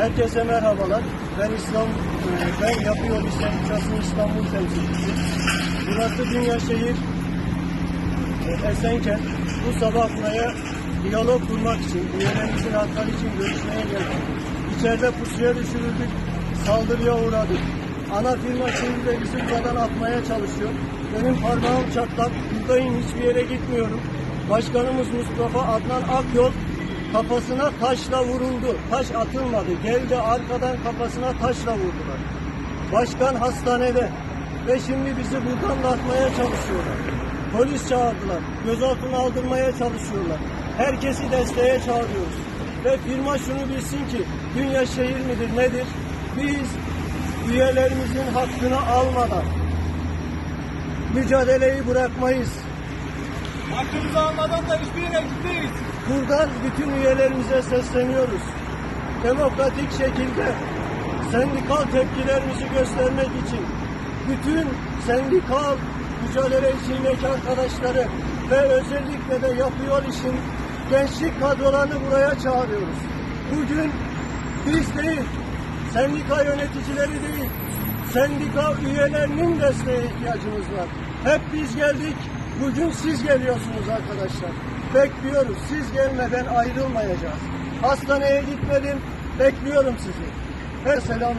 Herkese merhabalar. Ben İslam, e, ben Yapı Yol İş Sendikası'nın İstanbul temsilcisi. Burası Dünya Şehir e, Esenkent. Bu sabah buraya diyalog kurmak için, üyelerimizin hakları için görüşmeye geldik. İçeride pusuya düşürüldük, saldırıya uğradık. Ana firma şimdi de bizi buradan atmaya çalışıyor. Benim parmağım çatlak, buradayım hiçbir yere gitmiyorum. Başkanımız Mustafa Adnan Akyol kafasına taşla vuruldu. Taş atılmadı. Geldi arkadan kafasına taşla vurdular. Başkan hastanede ve şimdi bizi buradan da atmaya çalışıyorlar. Polis çağırdılar. Gözaltına aldırmaya çalışıyorlar. Herkesi desteğe çağırıyoruz. Ve firma şunu bilsin ki dünya şehir midir nedir? Biz üyelerimizin hakkını almadan mücadeleyi bırakmayız. Hakkımızı almadan da hiçbir yere gitmeyiz. Buradan bütün üyelerimize sesleniyoruz. Demokratik şekilde sendikal tepkilerimizi göstermek için bütün sendikal mücadele içindeki arkadaşları ve özellikle de yapıyor işin gençlik kadrolarını buraya çağırıyoruz. Bugün biz değil, sendika yöneticileri değil, sendika üyelerinin desteğe ihtiyacımız var. Hep biz geldik, bugün siz geliyorsunuz arkadaşlar. Bekliyoruz, siz gelmeden ayrılmayacağız. Hastaneye gitmedim, bekliyorum sizi. Her selam.